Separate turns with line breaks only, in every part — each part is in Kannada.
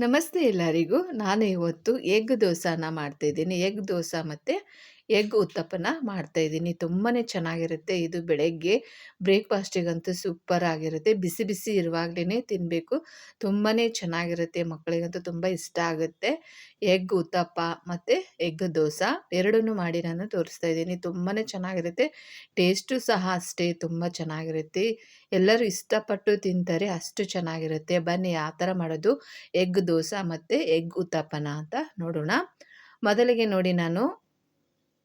ನಮಸ್ತೆ ಎಲ್ಲರಿಗೂ. ನಾನು ಇವತ್ತು ಎಗ್ ದೋಸಾನ ಮಾಡ್ತಾಯಿದ್ದೀನಿ ಎಗ್ ದೋಸೆ ಮತ್ತು ಎಗ್ ಉತ್ತಪ್ಪನ ಮಾಡ್ತಾಯಿದ್ದೀನಿ ತುಂಬಾ ಚೆನ್ನಾಗಿರುತ್ತೆ. ಇದು ಬೆಳಗ್ಗೆ ಬ್ರೇಕ್ಫಾಸ್ಟಿಗಂತೂ ಸೂಪರ್ ಆಗಿರುತ್ತೆ. ಬಿಸಿ ಬಿಸಿ ಇರುವಾಗಲೇ ತಿನ್ನಬೇಕು ತುಂಬಾ ಚೆನ್ನಾಗಿರುತ್ತೆ. ಮಕ್ಕಳಿಗಂತೂ ತುಂಬ ಇಷ್ಟ ಆಗುತ್ತೆ. ಎಗ್ ಉತ್ತಪ್ಪ ಮತ್ತು ಎಗ್ ದೋಸೆ ಎರಡನ್ನೂ ಮಾಡಿ ನಾನು ತೋರಿಸ್ತಾ ಇದ್ದೀನಿ. ತುಂಬಾ ಚೆನ್ನಾಗಿರುತ್ತೆ. ಟೇಸ್ಟು ಸಹ ಅಷ್ಟೇ. ತುಂಬ ಚೆನ್ನಾಗಿರುತ್ತೆ. ಎಲ್ಲರೂ ಇಷ್ಟಪಟ್ಟು ತಿಂತಾರೆ. ಅಷ್ಟು ಚೆನ್ನಾಗಿರುತ್ತೆ. ಬನ್ನಿ ಆ ಥರ ಮಾಡೋದು. ಎಗ್ ದೋಸೆ ಮತ್ತು ಎಗ್ ಉತ್ತಪ್ಪನ ಅಂತ ನೋಡೋಣ. ಮೊದಲಿಗೆ ನೋಡಿ ನಾನು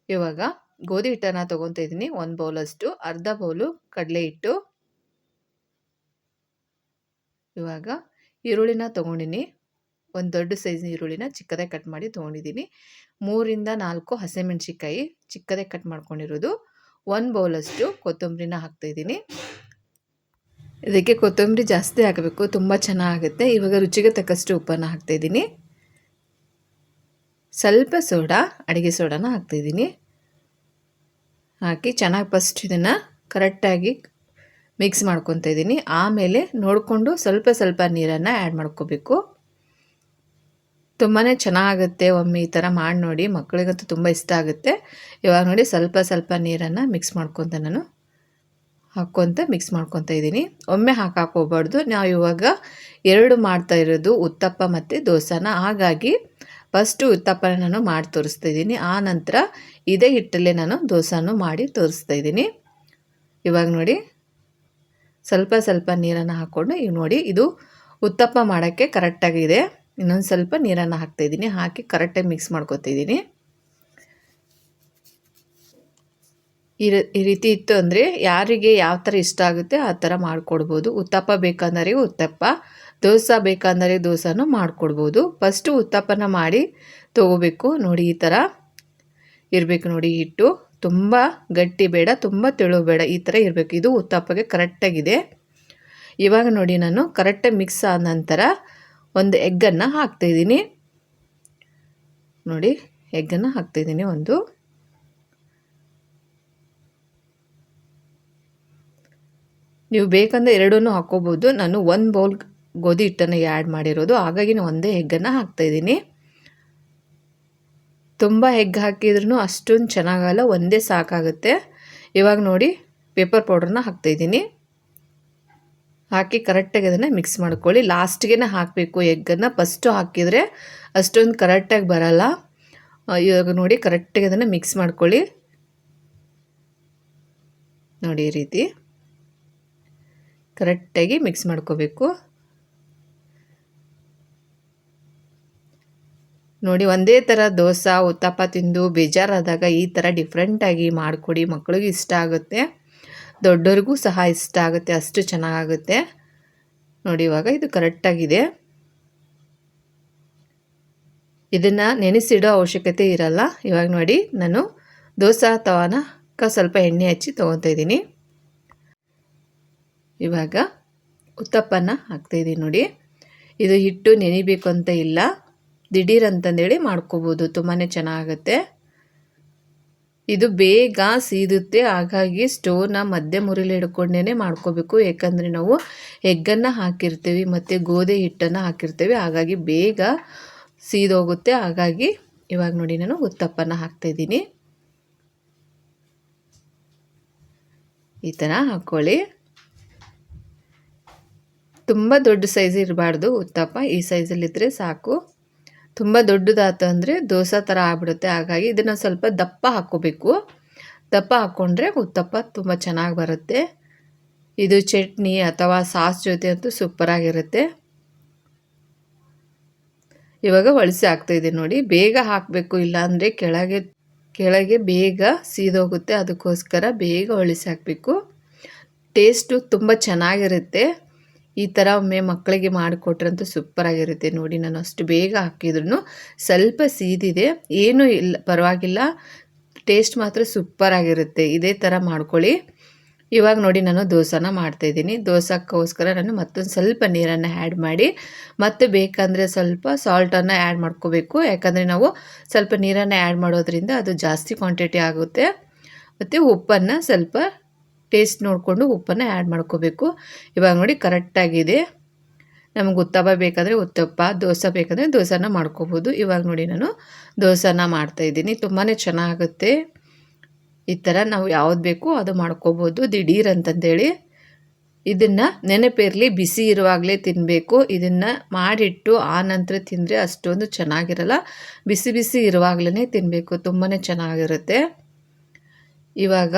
ಇವಾಗ ಗೋಧಿ ಹಿಟ್ಟನ್ನು ತೊಗೊತಾ ಇದ್ದೀನಿ. ಒಂದು ಬೌಲಷ್ಟು ಅರ್ಧ ಬೌಲು ಕಡಲೆ ಹಿಟ್ಟು. ಇವಾಗ ಈರುಳ್ಳಿನ ತೊಗೊಂಡಿನಿ. ಒಂದು ದೊಡ್ಡ ಸೈಜ್ ಈರುಳ್ಳಿನ ಚಿಕ್ಕದೇ ಕಟ್ ಮಾಡಿ ತೊಗೊಂಡಿದ್ದೀನಿ ಮೂರಿಂದ ನಾಲ್ಕು ಹಸಿಮೆಣ್ಸಿಕಾಯಿ ಚಿಕ್ಕದೇ ಕಟ್ ಮಾಡ್ಕೊಂಡಿರೋದು. ಒಂದು ಬೌಲಷ್ಟು ಕೊತ್ತಂಬರಿನ ಹಾಕ್ತಾಯಿದ್ದೀನಿ ಇದಕ್ಕೆ ಕೊತ್ತಂಬರಿ ಜಾಸ್ತಿ ಹಾಕಬೇಕು. ತುಂಬ ಚೆನ್ನಾಗುತ್ತೆ ಇವಾಗ ರುಚಿಗೆ ತಕ್ಕಷ್ಟು ಉಪ್ಪನ್ನು ಹಾಕ್ತಾಯಿದ್ದೀನಿ ಸ್ವಲ್ಪ ಸೋಡಾ, ಅಡುಗೆ ಸೋಡಾನ ಹಾಕ್ತಿದ್ದೀನಿ. ಹಾಕಿ ಚೆನ್ನಾಗಿ ಫಸ್ಟ್ ಇದನ್ನು ಕರೆಕ್ಟಾಗಿ ಮಿಕ್ಸ್ ಮಾಡ್ಕೊತಾ ಇದ್ದೀನಿ. ಆಮೇಲೆ ನೋಡಿಕೊಂಡು ಸ್ವಲ್ಪ ಸ್ವಲ್ಪ ನೀರನ್ನು ಆ್ಯಡ್ ಮಾಡ್ಕೋಬೇಕು. ತುಂಬಾ ಚೆನ್ನಾಗುತ್ತೆ ಒಮ್ಮೆ ಈ ಥರ ಮಾಡಿ ನೋಡಿ. ಮಕ್ಕಳಿಗಂತೂ ತುಂಬ ಇಷ್ಟ ಆಗುತ್ತೆ. ಇವಾಗ ನೋಡಿ ಸ್ವಲ್ಪ ಸ್ವಲ್ಪ ನೀರನ್ನು ಮಿಕ್ಸ್ ಮಾಡ್ಕೊತ ನಾನು ಹಾಕ್ಕೊತ ಮಿಕ್ಸ್ ಮಾಡ್ಕೊತ ಇದ್ದೀನಿ. ಒಮ್ಮೆ ಹಾಕಾಕೋಗ್ಬಾರ್ದು ನಾವು ಇವಾಗ ಎರಡು ಮಾಡ್ತಾ ಇರೋದು, ಉತ್ತಪ್ಪ ಮತ್ತು ದೋಸೆನ. ಹಾಗಾಗಿ ಫಸ್ಟು ಉತ್ತಪ್ಪನ ನಾನು ಮಾಡಿ ತೋರಿಸ್ತಾ ಇದ್ದೀನಿ. ಆ ನಂತರ ಇದೇ ಹಿಟ್ಟಲ್ಲೇ ನಾನು ದೋಸಾನು ಮಾಡಿ ತೋರಿಸ್ತಾ ಇದ್ದೀನಿ. ಇವಾಗ ನೋಡಿ, ಸ್ವಲ್ಪ ಸ್ವಲ್ಪ ನೀರನ್ನು ಹಾಕ್ಕೊಂಡು ಈಗ ನೋಡಿ, ಇದು ಉತ್ತಪ್ಪ ಮಾಡೋಕ್ಕೆ ಕರೆಕ್ಟಾಗಿದೆ ಇನ್ನೊಂದು ಸ್ವಲ್ಪ ನೀರನ್ನು ಹಾಕ್ತಾಯಿದ್ದೀನಿ ಹಾಕಿ ಕರೆಕ್ಟಾಗಿ ಮಿಕ್ಸ್ ಮಾಡ್ಕೊತಿದ್ದೀನಿ ಈ ಈ ರೀತಿ ಇತ್ತು ಅಂದರೆ ಯಾರಿಗೆ ಯಾವ ಥರ ಇಷ್ಟ ಆಗುತ್ತೆ ಆ ಥರ ಮಾಡಿಕೊಡ್ಬೋದು. ಉತ್ತಪ್ಪ ಬೇಕಂದರೆ ಉತ್ತಪ್ಪ ದೋಸೆ ಬೇಕಂದರೆ ದೋಸೆನೂ ಮಾಡಿಕೊಡ್ಬೋದು. ಫಸ್ಟು ಉತ್ತಪ್ಪನ ಮಾಡಿ ತೊಗೋಬೇಕು. ನೋಡಿ, ಈ ಥರ ಇರಬೇಕು ನೋಡಿ ಹಿಟ್ಟು. ತುಂಬ ಗಟ್ಟಿ ಬೇಡ, ತುಂಬ ತೆಳು ಬೇಡ, ಈ ಥರ ಇರಬೇಕು. ಇದು ಉತ್ತಪ್ಪಗೆ ಕರೆಕ್ಟಾಗಿದೆ. ಇವಾಗ ನೋಡಿ, ನಾನು ಕರೆಕ್ಟಾಗಿ ಮಿಕ್ಸ್ ಆದ ನಂತರ ಒಂದು ಎಗ್ಗನ್ನು ಹಾಕ್ತಾಯಿದ್ದೀನಿ ನೋಡಿ, ಎಗ್ಗನ್ನು ಹಾಕ್ತಾಯಿದ್ದೀನಿ ಒಂದು. ನೀವು ಬೇಕಂದ್ರೆ ಎರಡೂ ಹಾಕ್ಕೋಬೋದು. ನಾನು ಒಂದು ಬೌಲ್ ಗೋಧಿ ಹಿಟ್ಟನ್ನು ಆ್ಯಡ್ ಮಾಡಿರೋದು. ಹಾಗಾಗಿ ನಾನು ಒಂದೇ ಎಗ್ಗನ್ನು ಹಾಕ್ತಾಯಿದ್ದೀನಿ ತುಂಬ ಎಗ್ ಹಾಕಿದ್ರೂ ಅಷ್ಟೊಂದು ಚೆನ್ನಾಗಲ್ಲ, ಒಂದೇ ಸಾಕಾಗುತ್ತೆ. ಇವಾಗ ನೋಡಿ ಪೇಪರ್ ಪೌಡ್ರನ್ನ ಹಾಕ್ತಾಯಿದ್ದೀನಿ ಹಾಕಿ ಕರೆಕ್ಟಾಗಿ ಅದನ್ನು ಮಿಕ್ಸ್ ಮಾಡ್ಕೊಳ್ಳಿ. ಲಾಸ್ಟ್ಗೆ ಹಾಕಬೇಕು ಎಗ್ಗನ್ನು ಫಸ್ಟು ಹಾಕಿದರೆ ಅಷ್ಟೊಂದು ಕರೆಕ್ಟಾಗಿ ಬರಲ್ಲ. ಇವಾಗ ನೋಡಿ ಕರೆಕ್ಟಾಗಿ ಅದನ್ನು ಮಿಕ್ಸ್ ಮಾಡ್ಕೊಳ್ಳಿ. ನೋಡಿ ಈ ರೀತಿ. ಕರೆಕ್ಟಾಗಿ ಮಿಕ್ಸ್ ಮಾಡ್ಕೋಬೇಕು. ನೋಡಿ, ಒಂದೇ ಥರ ದೋಸೆ, ಉತ್ತಪ್ಪ ತಿಂದು ಬೇಜಾರಾದಾಗ ಈ ಥರ ಡಿಫ್ರೆಂಟಾಗಿ ಮಾಡಿಕೊಡಿ. ಮಕ್ಕಳಿಗೂ ಇಷ್ಟ ಆಗುತ್ತೆ. ದೊಡ್ಡವ್ರಿಗೂ ಸಹ ಇಷ್ಟ ಆಗುತ್ತೆ. ಅಷ್ಟು ಚೆನ್ನಾಗುತ್ತೆ ನೋಡಿ, ಇವಾಗ ಇದು ಕರೆಕ್ಟಾಗಿದೆ ಇದನ್ನು ನೆನೆಸಿಡೋ ಅವಶ್ಯಕತೆ ಇರಲ್ಲ. ಇವಾಗ ನೋಡಿ, ನಾನು ದೋಸೆ ತವಾನಕ್ಕೆ ಸ್ವಲ್ಪ ಎಣ್ಣೆ ಹಚ್ಚಿ ಇದ್ದೀನಿ. ಇವಾಗ ಉತ್ತಪ್ಪನ ಹಾಕ್ತಾಯಿದ್ದೀನಿ ನೋಡಿ. ಇದು ಹಿಟ್ಟು ನೆನಿಬೇಕು ಅಂತ ಇಲ್ಲ. ದಿಢೀರ್ ಅಂತಂದೇಳಿ ಮಾಡ್ಕೋಬೋದು. ತುಂಬಾ ಚೆನ್ನಾಗುತ್ತೆ. ಇದು ಬೇಗ ಸೀದುತ್ತೆ. ಹಾಗಾಗಿ ಸ್ಟೋವ್ನ ಮಧ್ಯ ಮುರಿಲಿ ಹಿಡ್ಕೊಂಡೇ ಮಾಡ್ಕೋಬೇಕು. ಯಾಕಂದರೆ ನಾವು ಎಗ್ಗನ್ನು ಹಾಕಿರ್ತೀವಿ ಮತ್ತು ಗೋಧಿ ಹಿಟ್ಟನ್ನು ಹಾಕಿರ್ತೀವಿ. ಹಾಗಾಗಿ ಬೇಗ ಸೀದೋಗುತ್ತೆ. ಹಾಗಾಗಿ ಇವಾಗ ನೋಡಿ ನಾನು ಉತ್ತಪ್ಪನ ಹಾಕ್ತಾಯಿದ್ದೀನಿ ಈ ಥರ ಹಾಕ್ಕೊಳ್ಳಿ ತುಂಬ ದೊಡ್ಡ ಸೈಜ್ ಇರಬಾರ್ದು ಉತ್ತಪ್ಪ. ಈ ಸೈಜಲ್ಲಿದ್ದರೆ ಸಾಕು. ತುಂಬ ದೊಡ್ಡದಾತು ಅಂದರೆ ದೋಸೆ ಥರ ಆಗ್ಬಿಡುತ್ತೆ. ಹಾಗಾಗಿ ಇದನ್ನು ಸ್ವಲ್ಪ ದಪ್ಪ ಹಾಕ್ಕೋಬೇಕು. ದಪ್ಪ ಹಾಕ್ಕೊಂಡ್ರೆ ಉತ್ತಪ್ಪ ತುಂಬ ಚೆನ್ನಾಗಿ ಬರುತ್ತೆ. ಇದು ಚಟ್ನಿ ಅಥವಾ ಸಾಸ್ ಜೊತೆ ಅಂತೂ ಸೂಪರಾಗಿರುತ್ತೆ ಇವಾಗ ಒಳಸಿ ಹಾಕ್ತಾಯಿದೆ ನೋಡಿ. ಬೇಗ ಹಾಕಬೇಕು ಇಲ್ಲಾಂದರೆ ಕೆಳಗೆ ಕೆಳಗೆ ಬೇಗ ಸೀದೋಗುತ್ತೆ. ಅದಕ್ಕೋಸ್ಕರ ಬೇಗ ಒಳಿಸಿ ಹಾಕಬೇಕು. ಟೇಸ್ಟು ತುಂಬ ಚೆನ್ನಾಗಿರುತ್ತೆ. ಈ ಥರ ಒಮ್ಮೆ ಮಕ್ಕಳಿಗೆ ಮಾಡಿಕೊಟ್ರಂತೂ ಸೂಪರಾಗಿರುತ್ತೆ ನೋಡಿ ನಾನು ಅಷ್ಟು ಬೇಗ ಹಾಕಿದ್ರು ಸ್ವಲ್ಪ ಸೀದಿದೆ. ಏನೂ ಇಲ್ಲ, ಪರವಾಗಿಲ್ಲ. ಟೇಸ್ಟ್ ಮಾತ್ರ ಸೂಪರಾಗಿರುತ್ತೆ ಇದೇ ಥರ ಮಾಡ್ಕೊಳ್ಳಿ. ಇವಾಗ ನೋಡಿ ನಾನು ದೋಸೆನ ಮಾಡ್ತಾಯಿದ್ದೀನಿ ದೋಸಕ್ಕೋಸ್ಕರ ನಾನು ಮತ್ತೊಂದು ಸ್ವಲ್ಪ ನೀರನ್ನು ಆ್ಯಡ್ ಮಾಡಿ, ಮತ್ತು ಬೇಕಂದರೆ ಸ್ವಲ್ಪ ಸಾಲ್ಟನ್ನು ಆ್ಯಡ್ ಮಾಡ್ಕೋಬೇಕು. ಯಾಕಂದರೆ ನಾವು ಸ್ವಲ್ಪ ನೀರನ್ನು ಆ್ಯಡ್ ಮಾಡೋದ್ರಿಂದ ಅದು ಜಾಸ್ತಿ ಕ್ವಾಂಟಿಟಿ ಆಗುತ್ತೆ. ಮತ್ತು ಉಪ್ಪನ್ನು ಸ್ವಲ್ಪ ಟೇಸ್ಟ್ ನೋಡಿಕೊಂಡು ಉಪ್ಪನ್ನು ಆ್ಯಡ್ ಮಾಡ್ಕೋಬೇಕು. ಇವಾಗ ನೋಡಿ ಕರೆಕ್ಟಾಗಿದೆ. ನಮಗೆ ಉತ್ತಪ್ಪ ಬೇಕಾದರೆ ಉತ್ತಪ್ಪ, ದೋಸೆ ಬೇಕಂದರೆ ದೋಸೆನ ಮಾಡ್ಕೋಬೋದು. ಇವಾಗ ನೋಡಿ ನಾನು ದೋಸೆನ ಮಾಡ್ತಾಯಿದ್ದೀನಿ ತುಂಬಾ ಚೆನ್ನಾಗುತ್ತೆ. ಈ ಥರ ನಾವು ಯಾವ್ದು ಬೇಕು ಅದು ಮಾಡ್ಕೋಬೋದು. ದಿಢೀರ್ ಅಂತಂದೇಳಿ ಇದನ್ನು ನೆನಪಿರಲಿ ಬಿಸಿ ಇರುವಾಗಲೇ ತಿನ್ನಬೇಕು ಇದನ್ನು ಮಾಡಿಟ್ಟು ಆ ನಂತರ ತಿಂದರೆ ಅಷ್ಟೊಂದು ಚೆನ್ನಾಗಿರಲ್ಲ. ಬಿಸಿ ಬಿಸಿ ಇರುವಾಗಲೇ ತಿನ್ನಬೇಕು ತುಂಬಾ ಚೆನ್ನಾಗಿರುತ್ತೆ. ಇವಾಗ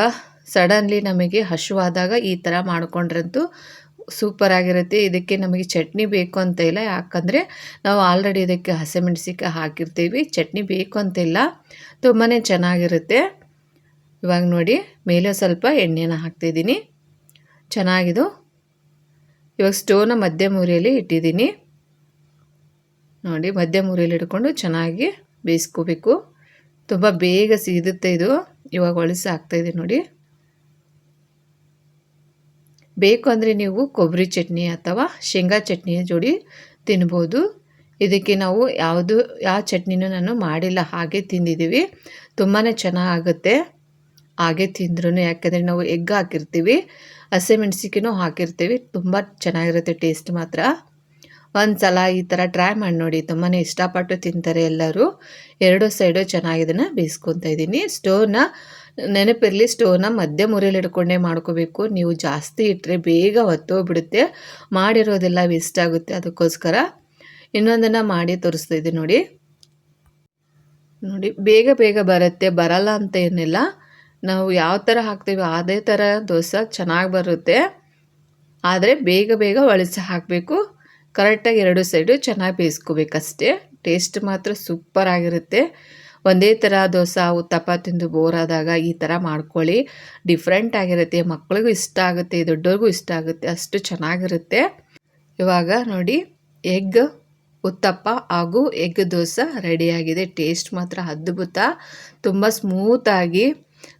ಸಡನ್ಲಿ ನಮಗೆ ಹಸುವಾದಾಗ ಈ ಥರ ಮಾಡಿಕೊಂಡ್ರಂತೂ ಸೂಪರಾಗಿರುತ್ತೆ ಇದಕ್ಕೆ ನಮಗೆ ಚಟ್ನಿ ಬೇಕು ಅಂತ ಇಲ್ಲ. ಯಾಕಂದರೆ ನಾವು ಆಲ್ರೆಡಿ ಇದಕ್ಕೆ ಹಸಿಮೆಣಸಿಕಾಯಿ ಹಾಕಿರ್ತೀವಿ. ಚಟ್ನಿ ಬೇಕು ಅಂತಿಲ್ಲ ತುಂಬಾ ಚೆನ್ನಾಗಿರುತ್ತೆ. ಇವಾಗ ನೋಡಿ, ಮೇಲೆ ಸ್ವಲ್ಪ ಎಣ್ಣೆನ ಹಾಕ್ತಿದ್ದೀನಿ. ಚೆನ್ನಾಗಿದು. ಇವಾಗ ಸ್ಟೋವ್ನ ಮಧ್ಯ ಮೂರಿಯಲ್ಲಿ ಇಟ್ಟಿದ್ದೀನಿ. ನೋಡಿ, ಮಧ್ಯ ಮೂರಿಯಲ್ಲಿ ಇಟ್ಕೊಂಡು ಚೆನ್ನಾಗಿ ಬೇಯಿಸ್ಕೋಬೇಕು. ತುಂಬ ಬೇಗ ಸಿಗುತ್ತೆ ಇದು. ಇವಾಗ ಒಳಸಿ ಹಾಕ್ತಾಯಿದ್ದೀನಿ ನೋಡಿ. ಬೇಕು ಅಂದರೆ ನೀವು ಕೊಬ್ಬರಿ ಚಟ್ನಿ ಅಥವಾ ಶೇಂಗಾ ಚಟ್ನಿಯ ಜೋಡಿ ತಿನ್ಬೋದು. ಇದಕ್ಕೆ ನಾವು ಯಾವುದು ಯಾವ ಚಟ್ನಿನೂ ನಾನು ಮಾಡಿಲ್ಲ, ಹಾಗೆ ತಿಂದಿದ್ದೀವಿ. ತುಂಬಾ ಚೆನ್ನಾಗುತ್ತೆ ಹಾಗೆ ತಿಂದ್ರೂ ಯಾಕೆಂದರೆ ನಾವು ಎಗ್ ಹಾಕಿರ್ತೀವಿ ಹಸಿಮೆಣ್ಸಿಕಿನೂ ಹಾಕಿರ್ತೀವಿ, ತುಂಬ ಚೆನ್ನಾಗಿರುತ್ತೆ ಟೇಸ್ಟ್ ಮಾತ್ರ. ಒಂದು ಸಲ ಈ ಥರ ಟ್ರೈ ಮಾಡಿ ನೋಡಿ ತುಂಬಾ ಇಷ್ಟಪಟ್ಟು ತಿಂತಾರೆ ಎಲ್ಲರೂ. ಎರಡು ಸೈಡು ಚೆನ್ನಾಗಿದನ್ನು ಬೇಯಿಸ್ಕೊತಾ ಇದ್ದೀನಿ. ಸ್ಟೋವ್ನ ನೆನಪಿರಲಿ ಸ್ಟೋವ್ನ ಮಧ್ಯ ಮುರಿಯಲ್ಲಿ ಇಟ್ಕೊಂಡೇ ಮಾಡ್ಕೋಬೇಕು. ನೀವು ಜಾಸ್ತಿ ಇಟ್ಟರೆ ಬೇಗ ಹೊತ್ತೋಗ್ಬಿಡುತ್ತೆ ಮಾಡಿರೋದೆಲ್ಲ ವೇಸ್ಟ್ ಆಗುತ್ತೆ. ಅದಕ್ಕೋಸ್ಕರ ಇನ್ನೊಂದನ್ನು ಮಾಡಿ ತೋರಿಸ್ತಾ ನೋಡಿ. ನೋಡಿ, ಬೇಗ ಬೇಗ ಬರುತ್ತೆ. ಬರಲ್ಲ ಅಂತ ಏನಿಲ್ಲ. ನಾವು ಯಾವ ಥರ ಹಾಕ್ತೀವಿ ಅದೇ ಥರ ದೋಸೆ ಚೆನ್ನಾಗಿ ಬರುತ್ತೆ. ಆದರೆ ಬೇಗ ಬೇಗ ಒಳಸಿ ಹಾಕಬೇಕು. ಕರೆಕ್ಟಾಗಿ ಎರಡು ಸೈಡು ಚೆನ್ನಾಗಿ ಬೇಯಿಸ್ಕೋಬೇಕಷ್ಟೇ. ಟೇಸ್ಟ್ ಮಾತ್ರ ಸೂಪರ್ ಆಗಿರುತ್ತೆ. ಒಂದೇ ಥರ ದೋಸೆ ಉತ್ತಪ್ಪ ತಿಂದು ಬೋರಾದಾಗ ಈ ಥರ ಮಾಡ್ಕೊಳ್ಳಿ. ಡಿಫ್ರೆಂಟ್ ಆಗಿರುತ್ತೆ. ಮಕ್ಕಳಿಗೂ ಇಷ್ಟ ಆಗುತ್ತೆ, ದೊಡ್ಡವ್ರಿಗೂ ಇಷ್ಟ ಆಗುತ್ತೆ, ಅಷ್ಟು ಚೆನ್ನಾಗಿರುತ್ತೆ. ಇವಾಗ ನೋಡಿ ಎಗ್ ಉತ್ತಪ್ಪ ಹಾಗೂ ಎಗ್ ದೋಸೆ ರೆಡಿಯಾಗಿದೆ ಟೇಸ್ಟ್ ಮಾತ್ರ ಅದ್ಭುತ. ತುಂಬ ಸ್ಮೂತಾಗಿ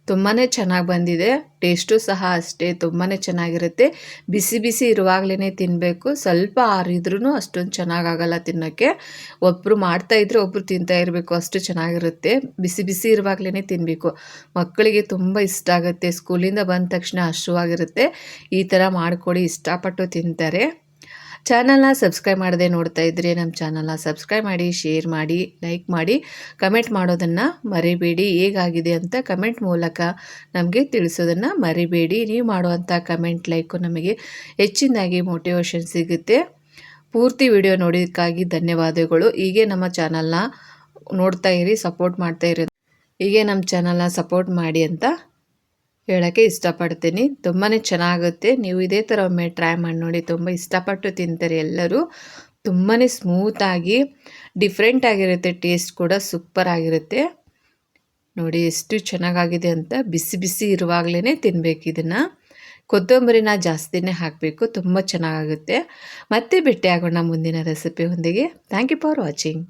ತುಂಬಾ ಚೆನ್ನಾಗಿ ಬಂದಿದೆ. ಟೇಸ್ಟು ಸಹ ಅಷ್ಟೇ ತುಂಬಾ ಚೆನ್ನಾಗಿರುತ್ತೆ. ಬಿಸಿ ಬಿಸಿ ಇರುವಾಗಲೇ ತಿನ್ನಬೇಕು ಸ್ವಲ್ಪ ಆರಿದ್ರೂ ಅಷ್ಟೊಂದು ಚೆನ್ನಾಗಾಗಲ್ಲ ತಿನ್ನೋಕ್ಕೆ ಒಬ್ಬರು ಮಾಡ್ತಾಯಿದ್ರೆ ಒಬ್ಬರು ತಿಂತಾ ಇರಬೇಕು. ಅಷ್ಟು ಚೆನ್ನಾಗಿರುತ್ತೆ. ಬಿಸಿ ಬಿಸಿ ಇರುವಾಗಲೇ ತಿನ್ನಬೇಕು ಮಕ್ಕಳಿಗೆ ತುಂಬ ಇಷ್ಟ ಆಗುತ್ತೆ. ಸ್ಕೂಲಿಂದ ಬಂದ ತಕ್ಷಣ ಹಸುವಾಗಿರುತ್ತೆ ಈ ಥರ ಮಾಡಿಕೊಡಿ, ಇಷ್ಟಪಟ್ಟು ತಿಂತಾರೆ. ಚಾನಲ್ನ ಸಬ್ಸ್ಕ್ರೈಬ್ ಮಾಡದೆ ನೋಡ್ತಾ ಇದ್ದರೆ ನಮ್ಮ ಚಾನಲ್ನ ಸಬ್ಸ್ಕ್ರೈಬ್ ಮಾಡಿ ಶೇರ್ ಮಾಡಿ ಲೈಕ್ ಮಾಡಿ ಕಮೆಂಟ್ ಮಾಡೋದನ್ನು ಮರಿಬೇಡಿ. ಹೇಗಾಗಿದೆ ಅಂತ ಕಮೆಂಟ್ ಮೂಲಕ ನಮಗೆ ತಿಳಿಸೋದನ್ನು ಮರಿಬೇಡಿ. ನೀವು ಮಾಡುವಂಥ ಕಮೆಂಟ್ ಲೈಕು ನಮಗೆ ಹೆಚ್ಚಿನದಾಗಿ ಮೋಟಿವೇಶನ್ ಸಿಗುತ್ತೆ. ಪೂರ್ತಿ ವಿಡಿಯೋ ನೋಡೋದಕ್ಕಾಗಿ ಧನ್ಯವಾದಗಳು. ಹೀಗೆ ನಮ್ಮ ಚಾನಲ್ನ ನೋಡ್ತಾ ಇರಿ ಸಪೋರ್ಟ್ ಮಾಡ್ತಾ ಇರಿ ಹೀಗೆ ನಮ್ಮ ಚಾನಲ್ನ ಸಪೋರ್ಟ್ ಮಾಡಿ ಅಂತ ಹೇಳೋಕ್ಕೆ ಇಷ್ಟಪಡ್ತೀನಿ. ತುಂಬಾ ಚೆನ್ನಾಗುತ್ತೆ. ನೀವು ಇದೇ ಥರ ಒಮ್ಮೆ ಟ್ರೈ ಮಾಡಿ ನೋಡಿ. ತುಂಬ ಇಷ್ಟಪಟ್ಟು ತಿಂತಾರೆ ಎಲ್ಲರೂ. ತುಂಬಾ ಸ್ಮೂತಾಗಿ ಡಿಫ್ರೆಂಟ್ ಆಗಿರುತ್ತೆ ಟೇಸ್ಟ್ ಕೂಡ ಸೂಪರ್ ಆಗಿರುತ್ತೆ. ನೋಡಿ ಎಷ್ಟು ಚೆನ್ನಾಗಾಗಿದೆ ಅಂತ. ಬಿಸಿ ಬಿಸಿ ಇರುವಾಗಲೇ ತಿನ್ನಬೇಕು ಇದನ್ನು. ಕೊತ್ತಂಬರಿನ ಜಾಸ್ತಿನೇ ಹಾಕಬೇಕು. ತುಂಬ ಚೆನ್ನಾಗಾಗುತ್ತೆ. ಮತ್ತೆ ಆಗೋಣ ಮುಂದಿನ ರೆಸಿಪಿ ಹೊಂದಿಗೆ ಥ್ಯಾಂಕ್ ಯು ಫಾರ್ ವಾಚಿಂಗ್